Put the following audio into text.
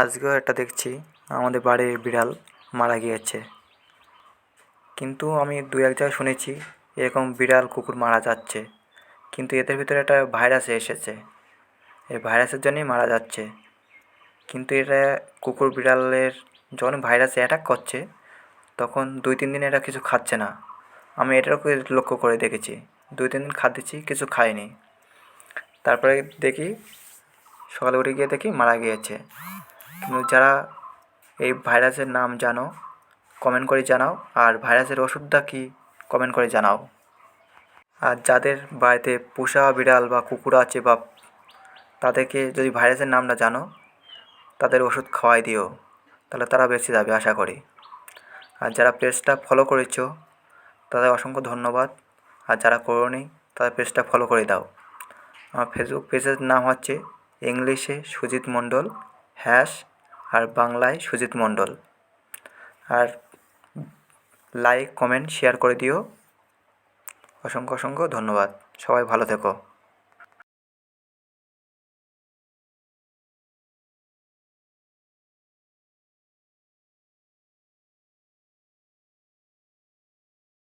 আজকেও একটা দেখছি, আমাদের বাড়ির বিড়াল মারা গিয়েছে। কিন্তু আমি দু এক জায়গায় শুনেছি, এরকম বিড়াল, কুকুর মারা যাচ্ছে। কিন্তু এদের ভিতরে একটা ভাইরাস এসেছে। এই ভাইরাসের জন্যই মারা যাচ্ছে। কিন্তু এটা কুকুর বিড়ালের যখন ভাইরাস অ্যাটাক করছে, তখন দুই তিন দিন এরা কিছু খাচ্ছে না। আমি এটাকে লক্ষ্য করে দেখেছি। দুই তিন দিন খাচ্ছি, কিছু খায়নি তারপরে দেখি, সকালে উঠে গিয়ে দেখি মারা গিয়েছে। যারা এই ভাইরাসের নাম জানো কমেন্ট করে জানাও। আর ভাইরাসের ওষুধটা কী কমেন্ট করে জানাও। আর যাদের বাড়িতে পোষা বিড়াল বা কুকুর আছে বা তাদেরকে যদি ভাইরাসের নামটা জানো, তাদের ওষুধ খাওয়াই দিও। তাহলে তারা বেঁচে যাবে, আশা করি। আর যারা পেজটা ফলো করেছ, তাদের অসংখ্য ধন্যবাদ। আর যারা করোনি, তাদের পেজটা ফলো করে দাও। আমার ফেসবুক পেজের নাম হচ্ছে ইংলিশে সুজিত মণ্ডল। হ্যাশ আর বাংলায় সুজিত মণ্ডল। আর লাইক কমেন্ট শেয়ার করে দিও। অসংখ্য অসংখ্য ধন্যবাদ। সবাই ভালো থেকো।